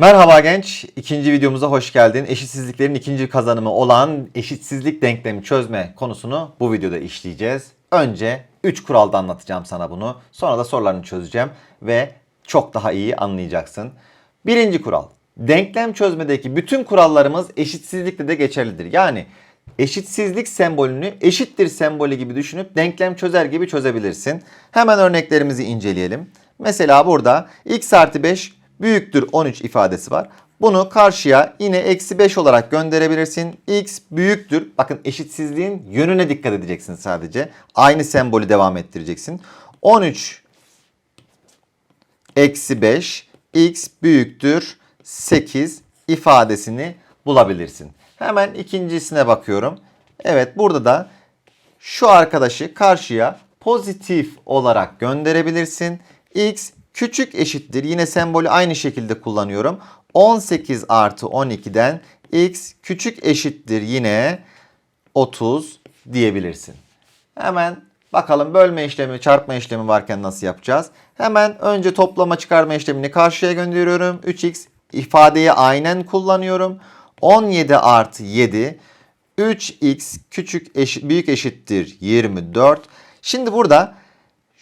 Merhaba genç, ikinci videomuza hoş geldin. Eşitsizliklerin ikinci kazanımı olan eşitsizlik denklemi çözme konusunu bu videoda işleyeceğiz. Önce 3 kuralda anlatacağım sana bunu. Sonra da sorularını çözeceğim ve çok daha iyi anlayacaksın. Birinci kural. Denklem çözmedeki bütün kurallarımız eşitsizlikle de geçerlidir. Yani eşitsizlik sembolünü eşittir sembolü gibi düşünüp denklem çözer gibi çözebilirsin. Hemen örneklerimizi inceleyelim. Mesela burada x artı 5 büyüktür 13 ifadesi var. Bunu karşıya yine eksi 5 olarak gönderebilirsin. X büyüktür. Bakın eşitsizliğin yönüne dikkat edeceksin sadece. Aynı sembolü devam ettireceksin. 13 eksi 5 x büyüktür 8 ifadesini bulabilirsin. Hemen ikincisine bakıyorum. Evet burada da şu arkadaşı karşıya pozitif olarak gönderebilirsin. x küçük eşittir. Yine sembolü aynı şekilde kullanıyorum. 18 artı 12'den x küçük eşittir yine 30 diyebilirsin. Hemen bakalım bölme işlemi, çarpma işlemi varken nasıl yapacağız? Hemen önce toplama çıkarma işlemini karşıya gönderiyorum. 3x ifadeyi aynen kullanıyorum. 17 artı 7 3x küçük eşit, büyük eşittir 24. Şimdi burada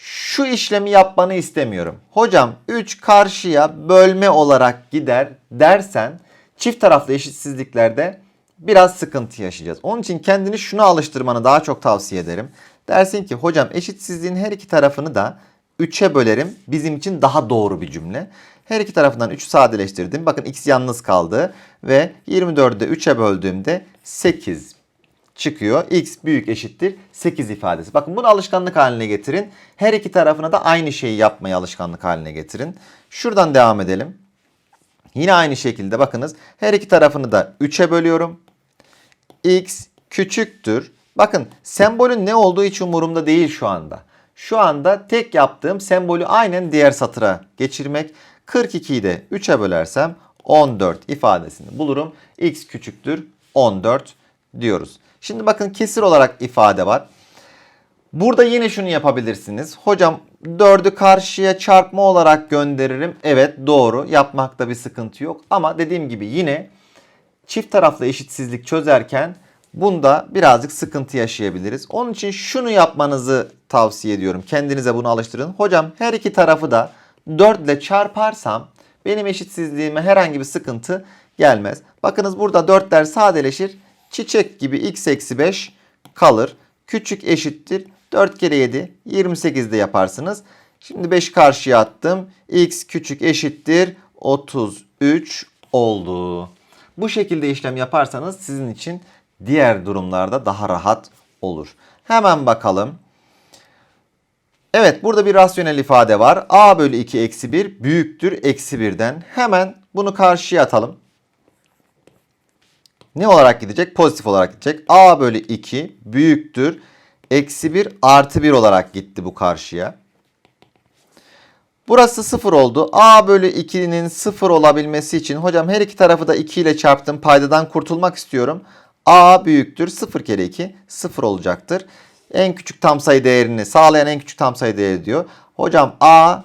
şu işlemi yapmanı istemiyorum. Hocam 3 karşıya bölme olarak gider dersen çift taraflı eşitsizliklerde biraz sıkıntı yaşayacağız. Onun için kendini şuna alıştırmanı daha çok tavsiye ederim. Dersin ki hocam eşitsizliğin her iki tarafını da 3'e bölerim. Bizim için daha doğru bir cümle. Her iki tarafından 3'ü sadeleştirdim. Bakın x yalnız kaldı ve 24'ü de 3'e böldüğümde 8 çıkıyor. X büyük eşittir 8 ifadesi. Bakın bunu alışkanlık haline getirin. Her iki tarafına da aynı şeyi yapmayı alışkanlık haline getirin. Şuradan devam edelim. Yine aynı şekilde bakınız her iki tarafını da 3'e bölüyorum. X küçüktür. Bakın sembolün ne olduğu hiç umurumda değil şu anda. Şu anda tek yaptığım sembolü aynen diğer satıra geçirmek. 42'yi de 3'e bölersem 14 ifadesini bulurum. X küçüktür 14 diyoruz. Şimdi bakın kesir olarak ifade var. Burada yine şunu yapabilirsiniz. Hocam 4'ü karşıya çarpma olarak gönderirim. Evet doğru yapmakta bir sıkıntı yok. Ama dediğim gibi yine çift taraflı eşitsizlik çözerken bunda birazcık sıkıntı yaşayabiliriz. Onun için şunu yapmanızı tavsiye ediyorum. Kendinize bunu alıştırın. Hocam her iki tarafı da 4 ile çarparsam benim eşitsizliğime herhangi bir sıkıntı gelmez. Bakınız burada 4'ler sadeleşir. Çiçek gibi x eksi 5 kalır. Küçük eşittir. 4 kere 7 28 de yaparsınız. Şimdi 5 karşıya attım. x küçük eşittir 33 oldu. Bu şekilde işlem yaparsanız sizin için diğer durumlarda daha rahat olur. Hemen bakalım. Evet burada bir rasyonel ifade var. a bölü 2 eksi 1 büyüktür eksi 1'den. Hemen bunu karşıya atalım. Ne olarak gidecek? Pozitif olarak gidecek. a bölü 2 büyüktür. Eksi 1 artı 1 olarak gitti bu karşıya. Burası 0 oldu. a bölü 2'nin 0 olabilmesi için hocam her iki tarafı da 2 ile çarptım. Paydadan kurtulmak istiyorum. a büyüktür. 0 kere 2 0 olacaktır. En küçük tam sayı değerini sağlayan en küçük tam sayı değeri diyor. Hocam a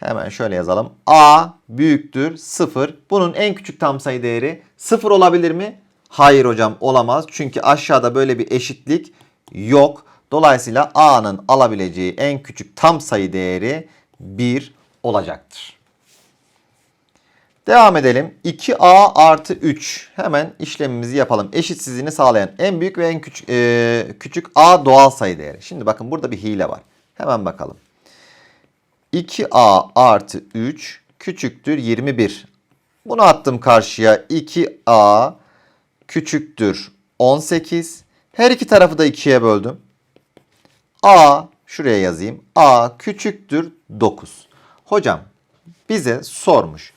hemen şöyle yazalım. a büyüktür 0. Bunun en küçük tam sayı değeri 0 olabilir mi? Hayır hocam olamaz. Çünkü aşağıda böyle bir eşitlik yok. Dolayısıyla a'nın alabileceği en küçük tam sayı değeri 1 olacaktır. Devam edelim. 2a artı 3. Hemen işlemimizi yapalım. Eşitsizliğini sağlayan en büyük ve en küçük, e, küçük a doğal sayı değeri. Şimdi bakın burada bir hile var. Hemen bakalım. 2a artı 3 küçüktür 21. Bunu attım karşıya. 2a küçüktür 18. Her iki tarafı da 2'ye böldüm. a şuraya yazayım. a küçüktür 9. Hocam bize sormuş.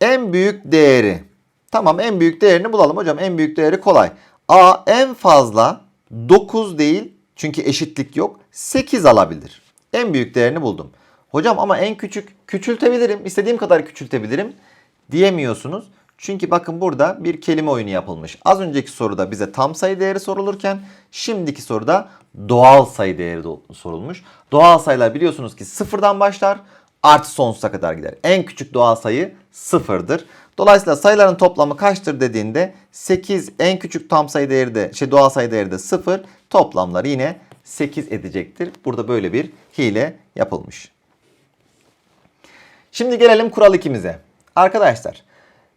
En büyük değeri. Tamam en büyük değerini bulalım hocam. En büyük değeri kolay. A en fazla 9 değil çünkü eşitlik yok. 8 alabilir. En büyük değerini buldum. Hocam ama en küçük küçültebilirim. İstediğim kadar küçültebilirim diyemiyorsunuz. Çünkü bakın burada bir kelime oyunu yapılmış. Az önceki soruda bize tam sayı değeri sorulurken şimdiki soruda doğal sayı değeri sorulmuş. Doğal sayılar biliyorsunuz ki sıfırdan başlar artı sonsuza kadar gider. En küçük doğal sayı sıfırdır. Dolayısıyla sayıların toplamı kaçtır dediğinde 8 en küçük tam sayı değeri de şey doğal sayı değeri de 0 toplamları yine 8 edecektir. Burada böyle bir hile yapılmış. Şimdi gelelim kural 2'mize. Arkadaşlar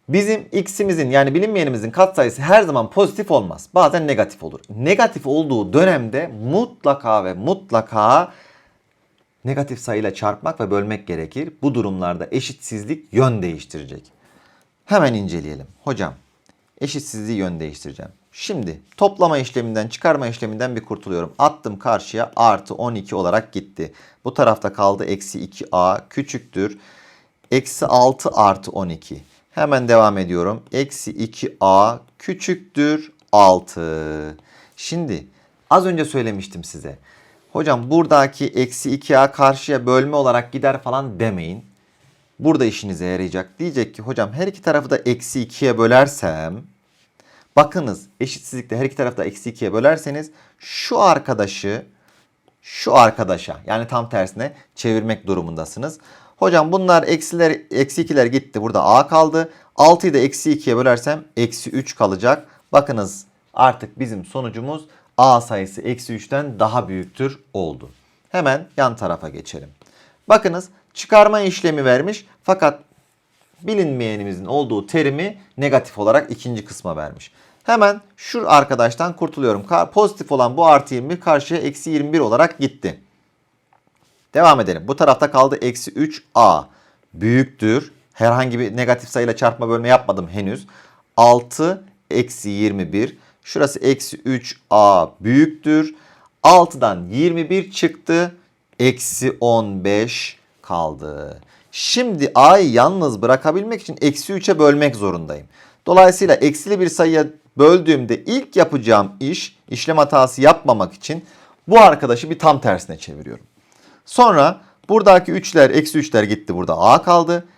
bizim x'imizin yani bilinmeyenimizin katsayısı her zaman pozitif olmaz. Bazen negatif olur. Negatif olduğu dönemde mutlaka ve mutlaka negatif sayıyla çarpmak ve bölmek gerekir. Bu durumlarda eşitsizlik yön değiştirecek. Hemen inceleyelim. Hocam eşitsizliği yön değiştireceğim. Şimdi toplama işleminden çıkarma işleminden bir kurtuluyorum. Attım karşıya artı 12 olarak gitti. Bu tarafta kaldı eksi 2a küçüktür. Eksi 6 artı 12. Hemen devam ediyorum. Eksi 2a küçüktür 6. Şimdi az önce söylemiştim size. Hocam buradaki eksi 2a karşıya bölme olarak gider falan demeyin. Burada işinize yarayacak. Diyecek ki hocam her iki tarafı da eksi 2'ye bölersem bakınız eşitsizlikte her iki tarafı da eksi 2'ye bölerseniz şu arkadaşı şu arkadaşa yani tam tersine çevirmek durumundasınız. Hocam bunlar eksiler eksi 2'ler gitti. Burada a kaldı. 6'yı da eksi 2'ye bölersem eksi 3 kalacak. Bakınız artık bizim sonucumuz a sayısı eksi 3'ten daha büyüktür oldu. Hemen yan tarafa geçelim. Bakınız çıkarma işlemi vermiş fakat bilinmeyenimizin olduğu terimi negatif olarak ikinci kısma vermiş. Hemen şu arkadaştan kurtuluyorum. Pozitif olan bu artı 20 karşıya eksi 21 olarak gitti. Devam edelim. Bu tarafta kaldı eksi 3a büyüktür. Herhangi bir negatif sayıyla çarpma bölme yapmadım henüz. 6 eksi 21. Şurası eksi 3a büyüktür. 6'dan 21 çıktı. Eksi 15 kaldı. Şimdi a'yı yalnız bırakabilmek için eksi 3'e bölmek zorundayım. Dolayısıyla eksili bir sayıya böldüğümde ilk yapacağım iş işlem hatası yapmamak için bu arkadaşı bir tam tersine çeviriyorum. Sonra buradaki 3'ler eksi 3'ler gitti burada a kaldı.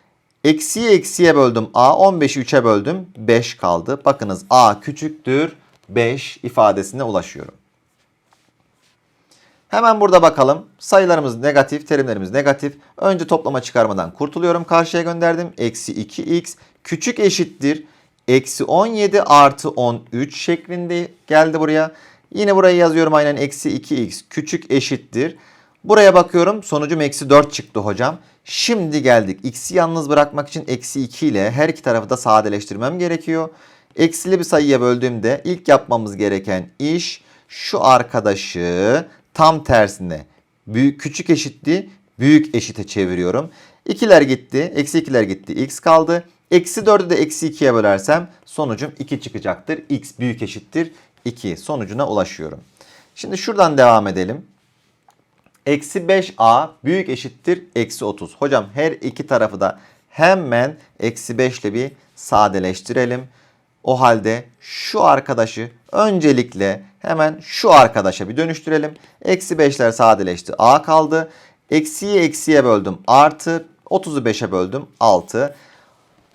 Eksiye eksiye böldüm a 15'i 3'e böldüm 5 kaldı. Bakınız a küçüktür 5 ifadesine ulaşıyorum. Hemen burada bakalım. Sayılarımız negatif, terimlerimiz negatif. Önce toplama çıkarmadan kurtuluyorum. Karşıya gönderdim. Eksi 2x küçük eşittir. Eksi 17 artı 13 şeklinde geldi buraya. Yine burayı yazıyorum aynen eksi 2x küçük eşittir. Buraya bakıyorum sonucum eksi 4 çıktı hocam. Şimdi geldik. X'i yalnız bırakmak için eksi 2 ile her iki tarafı da sadeleştirmem gerekiyor. Eksili bir sayıya böldüğümde ilk yapmamız gereken iş şu arkadaşı tam tersine büyük küçük eşitti büyük eşite çeviriyorum. İkiler gitti. Eksi ikiler gitti. X kaldı. Eksi 4'ü de eksi 2'ye bölersem sonucum 2 çıkacaktır. X büyük eşittir 2 sonucuna ulaşıyorum. Şimdi şuradan devam edelim. Eksi 5a büyük eşittir eksi 30. Hocam her iki tarafı da hemen eksi 5 ile bir sadeleştirelim. O halde şu arkadaşı öncelikle hemen şu arkadaşa bir dönüştürelim. Eksi 5'ler sadeleşti. A kaldı. Eksiyi eksiye böldüm. Artı 30'u 5'e böldüm. 6.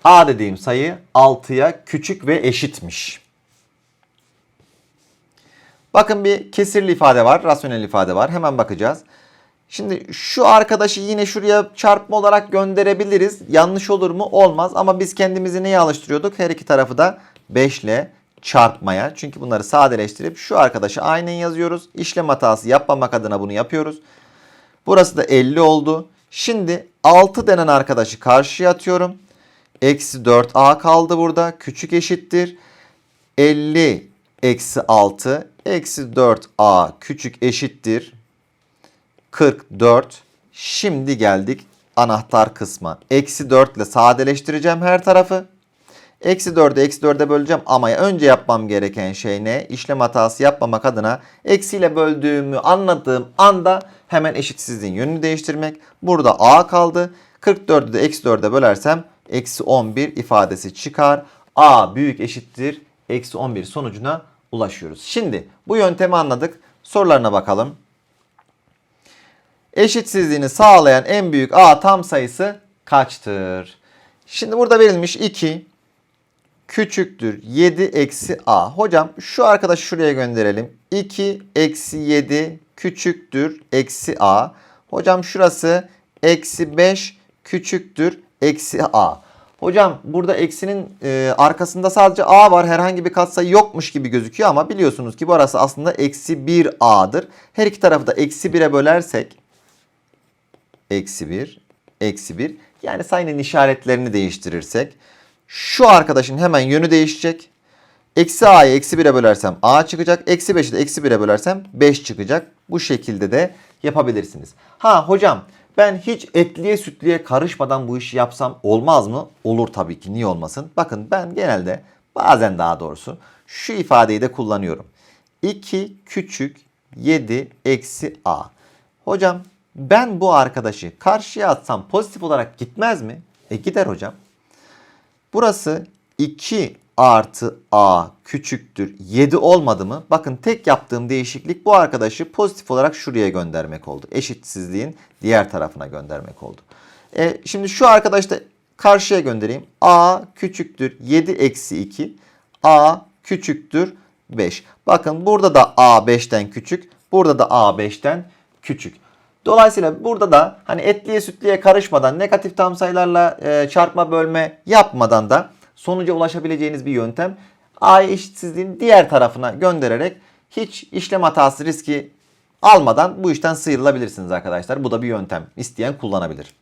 A dediğim sayı 6'ya küçük ve eşitmiş. Bakın bir kesirli ifade var, rasyonel ifade var. Hemen bakacağız. Şimdi şu arkadaşı yine şuraya çarpma olarak gönderebiliriz. Yanlış olur mu? Olmaz. Ama biz kendimizi neye alıştırıyorduk? Her iki tarafı da 5 ile çarpmaya. Çünkü bunları sadeleştirip şu arkadaşı aynen yazıyoruz. İşlem hatası yapmamak adına bunu yapıyoruz. Burası da 50 oldu. Şimdi 6 denen arkadaşı karşıya atıyorum. Eksi 4a kaldı burada. Küçük eşittir. 50 eksi 6 eksi 4a küçük eşittir. 44. Şimdi geldik anahtar kısma. Eksi 4 ile sadeleştireceğim her tarafı. Eksi 4'ü eksi 4'e böleceğim ama önce yapmam gereken şey ne? İşlem hatası yapmamak adına eksiyle böldüğümü anladığım anda hemen eşitsizliğin yönünü değiştirmek. Burada a kaldı. 44'ü de eksi 4'e bölersem eksi 11 ifadesi çıkar. a büyük eşittir eksi 11 sonucuna ulaşıyoruz. Şimdi bu yöntemi anladık. Sorularına bakalım. Eşitsizliğini sağlayan en büyük a tam sayısı kaçtır? Şimdi burada verilmiş 2 küçüktür 7 eksi a. Hocam şu arkadaşı şuraya gönderelim. 2 eksi 7 küçüktür eksi a. Hocam şurası eksi 5 küçüktür eksi a. Hocam burada eksinin e, arkasında sadece a var. Herhangi bir katsayı yokmuş gibi gözüküyor ama biliyorsunuz ki burası aslında eksi 1 a'dır. Her iki tarafı da eksi 1'e bölersek eksi 1, eksi 1. Yani sayının işaretlerini değiştirirsek şu arkadaşın hemen yönü değişecek. Eksi a'yı eksi 1'e bölersem a çıkacak. Eksi 5'i de eksi 1'e bölersem 5 çıkacak. Bu şekilde de yapabilirsiniz. Ha hocam ben hiç etliye sütliye karışmadan bu işi yapsam olmaz mı? Olur tabii ki niye olmasın? Bakın ben genelde bazen daha doğrusu şu ifadeyi de kullanıyorum. 2 küçük 7 eksi a. Hocam ben bu arkadaşı karşıya atsam pozitif olarak gitmez mi? E gider hocam. Burası 2 artı a küçüktür 7 olmadı mı? Bakın tek yaptığım değişiklik bu arkadaşı pozitif olarak şuraya göndermek oldu. Eşitsizliğin diğer tarafına göndermek oldu. E, şimdi şu arkadaşı da karşıya göndereyim. a küçüktür 7 eksi 2. a küçüktür 5. Bakın burada da a 5'ten küçük. Burada da a 5'ten küçük. Dolayısıyla burada da hani etliye sütliye karışmadan negatif tam sayılarla e, çarpma bölme yapmadan da sonuca ulaşabileceğiniz bir yöntem. A'yı eşitsizliğin diğer tarafına göndererek hiç işlem hatası riski almadan bu işten sıyrılabilirsiniz arkadaşlar. Bu da bir yöntem. İsteyen kullanabilir.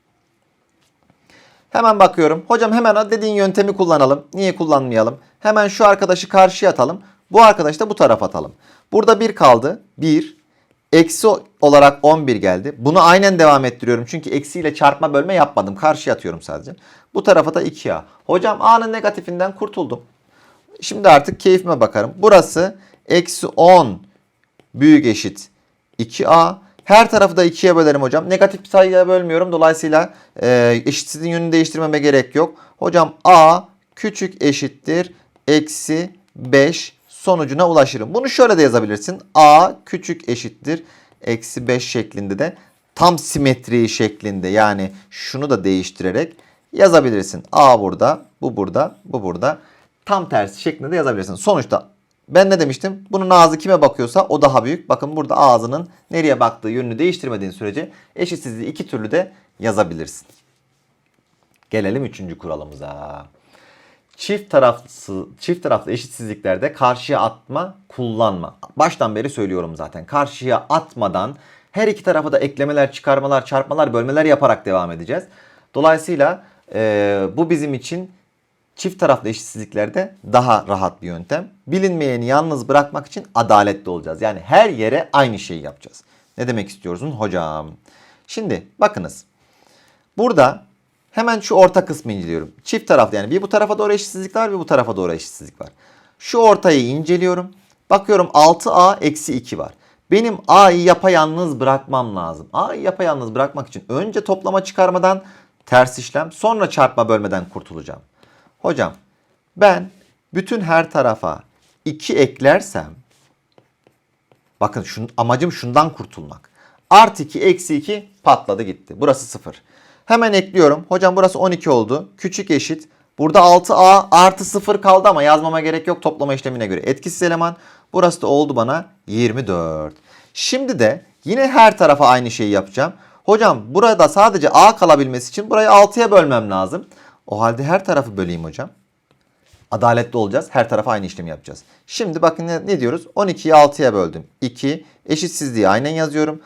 Hemen bakıyorum. Hocam hemen dediğin yöntemi kullanalım. Niye kullanmayalım? Hemen şu arkadaşı karşıya atalım. Bu arkadaşı da bu tarafa atalım. Burada 1 kaldı. 1. Eksi olarak 11 geldi. Bunu aynen devam ettiriyorum. Çünkü eksiyle çarpma bölme yapmadım. Karşıya atıyorum sadece. Bu tarafa da 2A. Hocam A'nın negatifinden kurtuldum. Şimdi artık keyfime bakarım. Burası eksi 10 büyük eşit 2A. Her tarafı da 2'ye bölerim hocam. Negatif bir sayıya bölmüyorum. Dolayısıyla e, eşitsizliğin yönünü değiştirmeme gerek yok. Hocam A küçük eşittir eksi 5 sonucuna ulaşırım. Bunu şöyle de yazabilirsin. A küçük eşittir eksi 5 şeklinde de tam simetri şeklinde yani şunu da değiştirerek yazabilirsin. A burada, bu burada, bu burada. Tam tersi şeklinde de yazabilirsin. Sonuçta ben ne demiştim? Bunun ağzı kime bakıyorsa o daha büyük. Bakın burada ağzının nereye baktığı yönünü değiştirmediğin sürece eşitsizliği iki türlü de yazabilirsin. Gelelim üçüncü kuralımıza. Çift taraflı, çift taraflı eşitsizliklerde karşıya atma, kullanma. Baştan beri söylüyorum zaten. Karşıya atmadan her iki tarafa da eklemeler, çıkarmalar, çarpmalar, bölmeler yaparak devam edeceğiz. Dolayısıyla e, bu bizim için çift taraflı eşitsizliklerde daha rahat bir yöntem. Bilinmeyeni yalnız bırakmak için adaletli olacağız. Yani her yere aynı şeyi yapacağız. Ne demek istiyorsun hocam? Şimdi bakınız. Burada hemen şu orta kısmı inceliyorum. Çift taraflı yani bir bu tarafa doğru eşitsizlik var bir bu tarafa doğru eşitsizlik var. Şu ortayı inceliyorum. Bakıyorum 6a eksi 2 var. Benim a'yı yapayalnız bırakmam lazım. A'yı yapayalnız bırakmak için önce toplama çıkarmadan ters işlem sonra çarpma bölmeden kurtulacağım. Hocam ben bütün her tarafa 2 eklersem bakın şun, amacım şundan kurtulmak. Artı 2 eksi 2 patladı gitti. Burası 0. Hemen ekliyorum. Hocam burası 12 oldu. Küçük eşit. Burada 6a artı 0 kaldı ama yazmama gerek yok toplama işlemine göre. Etkisiz eleman. Burası da oldu bana 24. Şimdi de yine her tarafa aynı şeyi yapacağım. Hocam burada sadece a kalabilmesi için burayı 6'ya bölmem lazım. O halde her tarafı böleyim hocam. Adaletli olacağız. Her tarafa aynı işlemi yapacağız. Şimdi bakın ne, ne diyoruz? 12'yi 6'ya böldüm. 2. Eşitsizliği aynen yazıyorum.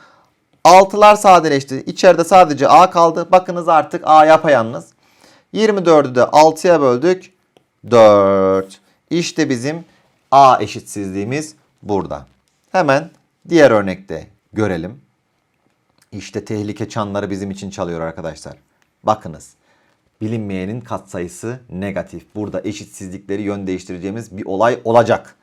6'lar sadeleşti. İçeride sadece A kaldı. Bakınız artık A yapayalnız. 24'ü de 6'ya böldük. 4. İşte bizim A eşitsizliğimiz burada. Hemen diğer örnekte görelim. İşte tehlike çanları bizim için çalıyor arkadaşlar. Bakınız. Bilinmeyenin katsayısı negatif. Burada eşitsizlikleri yön değiştireceğimiz bir olay olacak.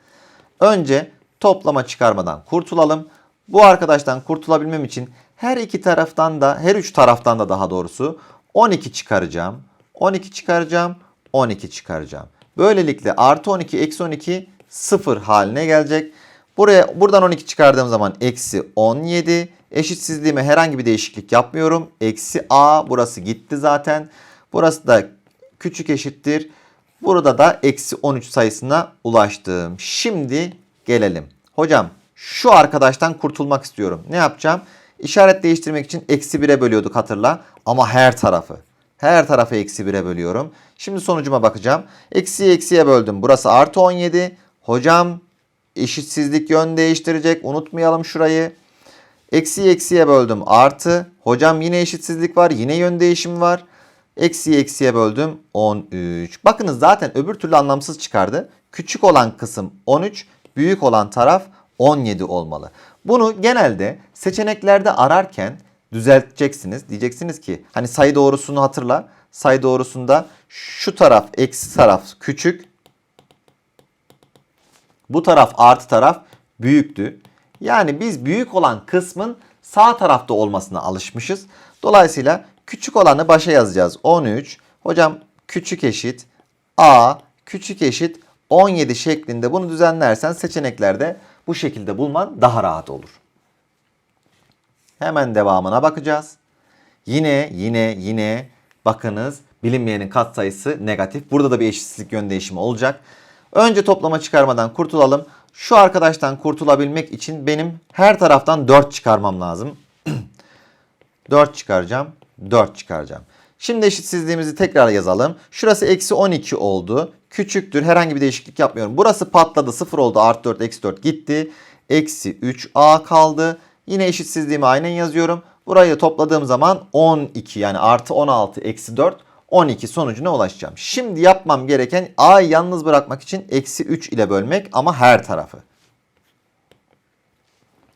Önce toplama çıkarmadan kurtulalım. Bu arkadaştan kurtulabilmem için her iki taraftan da her üç taraftan da daha doğrusu 12 çıkaracağım. 12 çıkaracağım. 12 çıkaracağım. Böylelikle artı 12 eksi 12 sıfır haline gelecek. Buraya buradan 12 çıkardığım zaman eksi 17. Eşitsizliğime herhangi bir değişiklik yapmıyorum. Eksi a burası gitti zaten. Burası da küçük eşittir. Burada da eksi 13 sayısına ulaştım. Şimdi gelelim. Hocam şu arkadaştan kurtulmak istiyorum. Ne yapacağım? İşaret değiştirmek için eksi 1'e bölüyorduk hatırla. Ama her tarafı. Her tarafı eksi 1'e bölüyorum. Şimdi sonucuma bakacağım. Eksiye eksiye böldüm. Burası artı 17. Hocam eşitsizlik yön değiştirecek. Unutmayalım şurayı. Eksiye eksiye böldüm. Artı. Hocam yine eşitsizlik var. Yine yön değişimi var. Eksiye eksiye böldüm 13. Bakınız zaten öbür türlü anlamsız çıkardı. Küçük olan kısım 13, büyük olan taraf 17 olmalı. Bunu genelde seçeneklerde ararken düzelteceksiniz. Diyeceksiniz ki hani sayı doğrusunu hatırla. Sayı doğrusunda şu taraf eksi taraf küçük. Bu taraf artı taraf büyüktü. Yani biz büyük olan kısmın sağ tarafta olmasına alışmışız. Dolayısıyla küçük olanı başa yazacağız. 13. Hocam küçük eşit a küçük eşit 17 şeklinde bunu düzenlersen seçeneklerde bu şekilde bulman daha rahat olur. Hemen devamına bakacağız. Yine yine yine bakınız bilinmeyenin katsayısı negatif. Burada da bir eşitsizlik yön değişimi olacak. Önce toplama çıkarmadan kurtulalım. Şu arkadaştan kurtulabilmek için benim her taraftan 4 çıkarmam lazım. 4 çıkaracağım. 4 çıkaracağım. Şimdi eşitsizliğimizi tekrar yazalım. Şurası eksi 12 oldu. Küçüktür. Herhangi bir değişiklik yapmıyorum. Burası patladı. 0 oldu. Artı 4, eksi 4 gitti. Eksi 3a kaldı. Yine eşitsizliğimi aynen yazıyorum. Burayı topladığım zaman 12 yani artı 16 eksi 4 12 sonucuna ulaşacağım. Şimdi yapmam gereken a'yı yalnız bırakmak için eksi 3 ile bölmek ama her tarafı.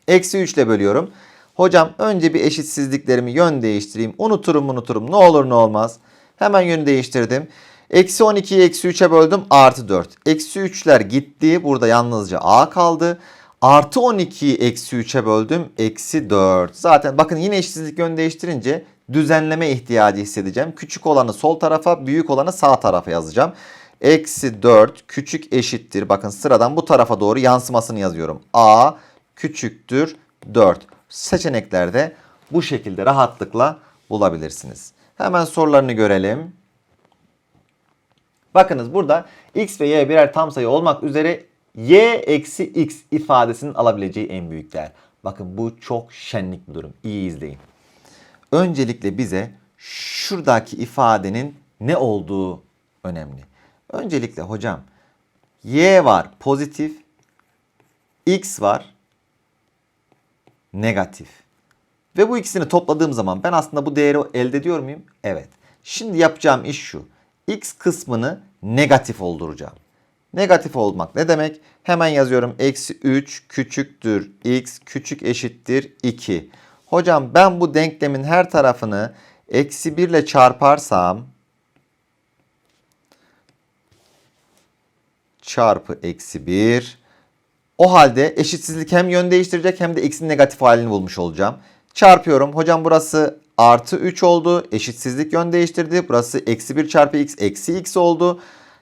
Eksi 3 ile bölüyorum. Hocam önce bir eşitsizliklerimi yön değiştireyim. Unuturum unuturum ne olur ne olmaz. Hemen yönü değiştirdim. Eksi 12'yi eksi 3'e böldüm artı 4. Eksi 3'ler gitti. Burada yalnızca a kaldı. Artı 12'yi eksi 3'e böldüm. Eksi 4. Zaten bakın yine eşitsizlik yön değiştirince düzenleme ihtiyacı hissedeceğim. Küçük olanı sol tarafa, büyük olanı sağ tarafa yazacağım. Eksi 4 küçük eşittir. Bakın sıradan bu tarafa doğru yansımasını yazıyorum. A küçüktür 4. Seçeneklerde bu şekilde rahatlıkla bulabilirsiniz. Hemen sorularını görelim. Bakınız burada x ve y birer tam sayı olmak üzere y eksi x ifadesinin alabileceği en büyük değer. Bakın bu çok şenlik bir durum. İyi izleyin. Öncelikle bize şuradaki ifadenin ne olduğu önemli. Öncelikle hocam y var pozitif, x var negatif. Ve bu ikisini topladığım zaman ben aslında bu değeri elde ediyor muyum? Evet. Şimdi yapacağım iş şu. X kısmını negatif olduracağım. Negatif olmak ne demek? Hemen yazıyorum. Eksi 3 küçüktür x küçük eşittir 2. Hocam ben bu denklemin her tarafını eksi 1 ile çarparsam çarpı eksi 1 o halde eşitsizlik hem yön değiştirecek hem de x'in negatif halini bulmuş olacağım. Çarpıyorum. Hocam burası artı 3 oldu. Eşitsizlik yön değiştirdi. Burası eksi 1 çarpı x eksi x oldu.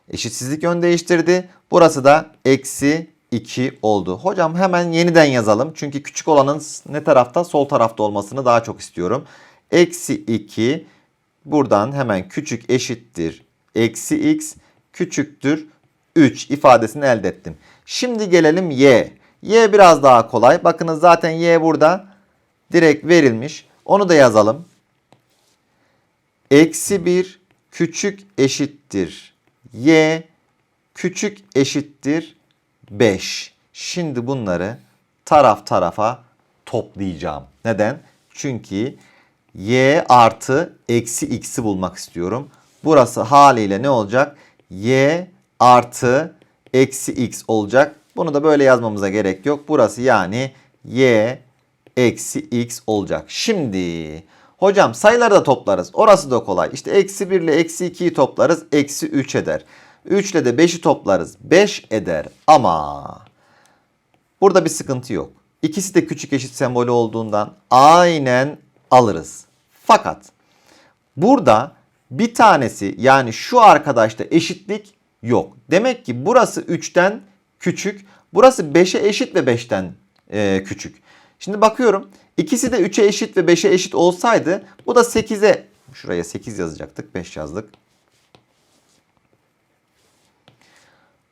Eşitsizlik yön değiştirdi. Burası da eksi 2 oldu. Hocam hemen yeniden yazalım. Çünkü küçük olanın ne tarafta? Sol tarafta olmasını daha çok istiyorum. Eksi 2 buradan hemen küçük eşittir. Eksi x küçüktür 3 ifadesini elde ettim. Şimdi gelelim y. Y biraz daha kolay. Bakınız zaten y burada direkt verilmiş. Onu da yazalım. Eksi 1 küçük eşittir. Y küçük eşittir 5. Şimdi bunları taraf tarafa toplayacağım. Neden? Çünkü y artı eksi x'i bulmak istiyorum. Burası haliyle ne olacak? y artı eksi x olacak. Bunu da böyle yazmamıza gerek yok. Burası yani y eksi x olacak. Şimdi hocam sayıları da toplarız. Orası da kolay. İşte eksi 1 ile eksi 2'yi toplarız. Eksi 3 eder. 3 ile de 5'i toplarız. 5 eder. Ama burada bir sıkıntı yok. İkisi de küçük eşit sembolü olduğundan aynen alırız. Fakat burada bir tanesi yani şu arkadaşta eşitlik yok. Demek ki burası 3'ten küçük. Burası 5'e eşit ve 5'ten e, küçük. Şimdi bakıyorum. ikisi de 3'e eşit ve 5'e eşit olsaydı bu da 8'e şuraya 8 yazacaktık. 5 yazdık.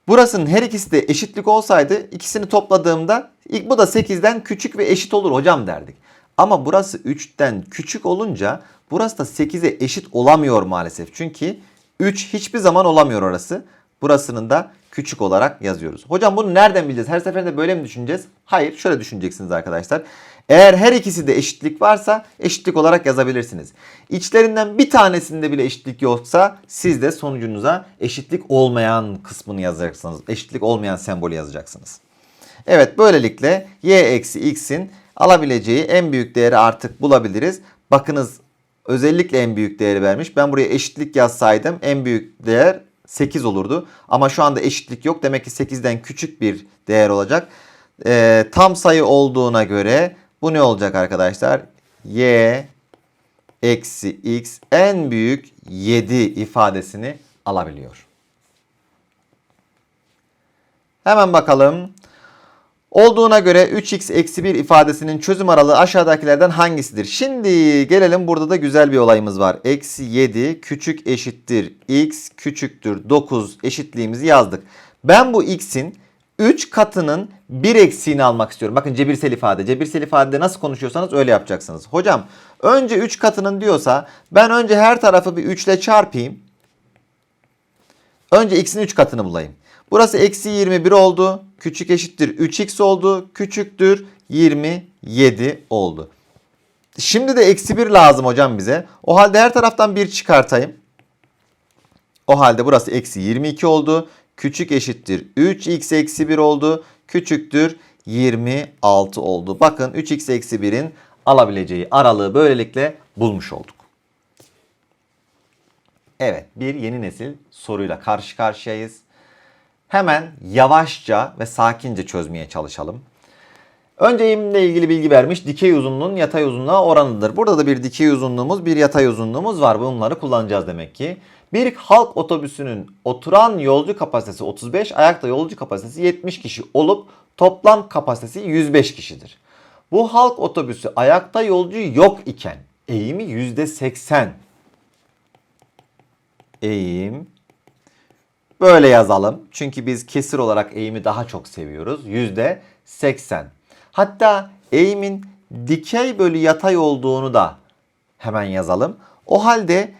Burasının her ikisi de eşitlik olsaydı ikisini topladığımda ilk bu da 8'den küçük ve eşit olur hocam derdik. Ama burası 3'ten küçük olunca burası da 8'e eşit olamıyor maalesef. Çünkü 3 hiçbir zaman olamıyor orası. Burasının da küçük olarak yazıyoruz. Hocam bunu nereden bileceğiz? Her seferinde böyle mi düşüneceğiz? Hayır şöyle düşüneceksiniz arkadaşlar. Eğer her ikisi de eşitlik varsa eşitlik olarak yazabilirsiniz. İçlerinden bir tanesinde bile eşitlik yoksa siz de sonucunuza eşitlik olmayan kısmını yazacaksınız. Eşitlik olmayan sembolü yazacaksınız. Evet böylelikle y eksi x'in alabileceği en büyük değeri artık bulabiliriz. Bakınız özellikle en büyük değeri vermiş. Ben buraya eşitlik yazsaydım en büyük değer 8 olurdu. Ama şu anda eşitlik yok. Demek ki 8'den küçük bir değer olacak. Ee, tam sayı olduğuna göre bu ne olacak arkadaşlar? Y eksi x en büyük 7 ifadesini alabiliyor. Hemen bakalım. Olduğuna göre 3x eksi 1 ifadesinin çözüm aralığı aşağıdakilerden hangisidir? Şimdi gelelim burada da güzel bir olayımız var. Eksi 7 küçük eşittir x küçüktür 9 eşitliğimizi yazdık. Ben bu x'in 3 katının 1 eksiğini almak istiyorum. Bakın cebirsel ifade. Cebirsel ifadede nasıl konuşuyorsanız öyle yapacaksınız. Hocam önce 3 katının diyorsa ben önce her tarafı bir 3 ile çarpayım. Önce x'in 3 katını bulayım. Burası eksi 21 oldu. Küçük eşittir 3x oldu. Küçüktür 27 oldu. Şimdi de eksi 1 lazım hocam bize. O halde her taraftan 1 çıkartayım. O halde burası eksi 22 oldu. Küçük eşittir 3x eksi 1 oldu. Küçüktür 26 oldu. Bakın 3x eksi 1'in alabileceği aralığı böylelikle bulmuş olduk. Evet bir yeni nesil soruyla karşı karşıyayız. Hemen yavaşça ve sakince çözmeye çalışalım. Önce eğimle ilgili bilgi vermiş. Dikey uzunluğun yatay uzunluğa oranıdır. Burada da bir dikey uzunluğumuz, bir yatay uzunluğumuz var. Bunları kullanacağız demek ki. Bir halk otobüsünün oturan yolcu kapasitesi 35, ayakta yolcu kapasitesi 70 kişi olup toplam kapasitesi 105 kişidir. Bu halk otobüsü ayakta yolcu yok iken eğimi %80. Eğim Böyle yazalım. Çünkü biz kesir olarak eğimi daha çok seviyoruz. Yüzde 80. Hatta eğimin dikey bölü yatay olduğunu da hemen yazalım. O halde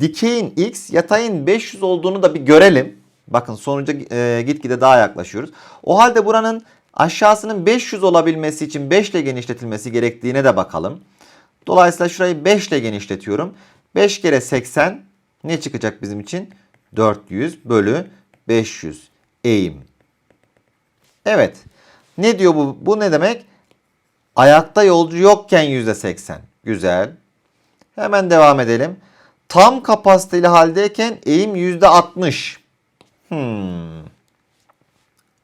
dikeyin x, yatayın 500 olduğunu da bir görelim. Bakın sonuca e, gitgide daha yaklaşıyoruz. O halde buranın aşağısının 500 olabilmesi için 5 ile genişletilmesi gerektiğine de bakalım. Dolayısıyla şurayı 5 ile genişletiyorum. 5 kere 80 ne çıkacak bizim için? 400 bölü 500 eğim. Evet. Ne diyor bu? Bu ne demek? Ayakta yolcu yokken %80. Güzel. Hemen devam edelim. Tam kapasiteli haldeyken eğim %60. Hmm.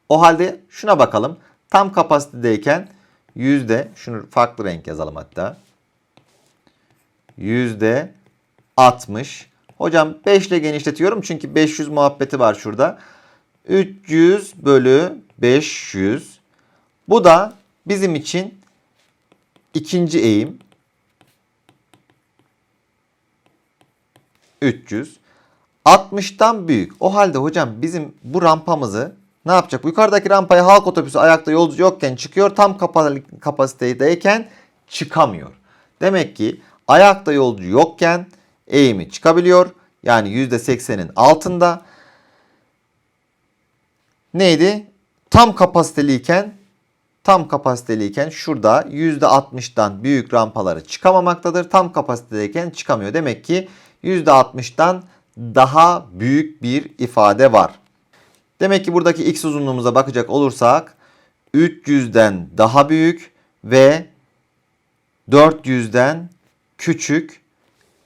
O halde şuna bakalım. Tam kapasitedeyken yüzde şunu farklı renk yazalım hatta. Yüzde 60 Hocam 5 ile genişletiyorum çünkü 500 muhabbeti var şurada. 300 bölü 500. Bu da bizim için ikinci eğim. 300. 60'tan büyük. O halde hocam bizim bu rampamızı ne yapacak? Yukarıdaki rampaya halk otobüsü ayakta yolcu yokken çıkıyor. Tam kapasitedeyken çıkamıyor. Demek ki ayakta yolcu yokken eğimi çıkabiliyor. Yani %80'in altında. Neydi? Tam kapasiteliyken tam kapasiteliyken şurada %60'dan büyük rampaları çıkamamaktadır. Tam kapasitedeyken çıkamıyor. Demek ki %60'dan daha büyük bir ifade var. Demek ki buradaki x uzunluğumuza bakacak olursak 300'den daha büyük ve 400'den küçük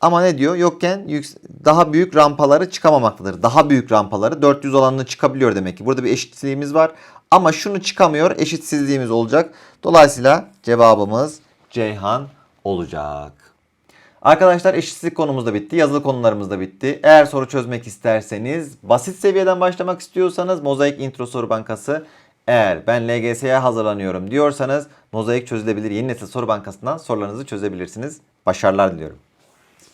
ama ne diyor? Yokken daha büyük rampaları çıkamamaktadır. Daha büyük rampaları 400 olanını çıkabiliyor demek ki. Burada bir eşitsizliğimiz var. Ama şunu çıkamıyor. Eşitsizliğimiz olacak. Dolayısıyla cevabımız Ceyhan olacak. Arkadaşlar eşitsizlik konumuz da bitti. Yazılı konularımız da bitti. Eğer soru çözmek isterseniz, basit seviyeden başlamak istiyorsanız Mozaik Intro Soru Bankası eğer ben LGS'ye hazırlanıyorum diyorsanız Mozaik çözülebilir yeni nesil soru bankasından sorularınızı çözebilirsiniz. Başarılar diliyorum.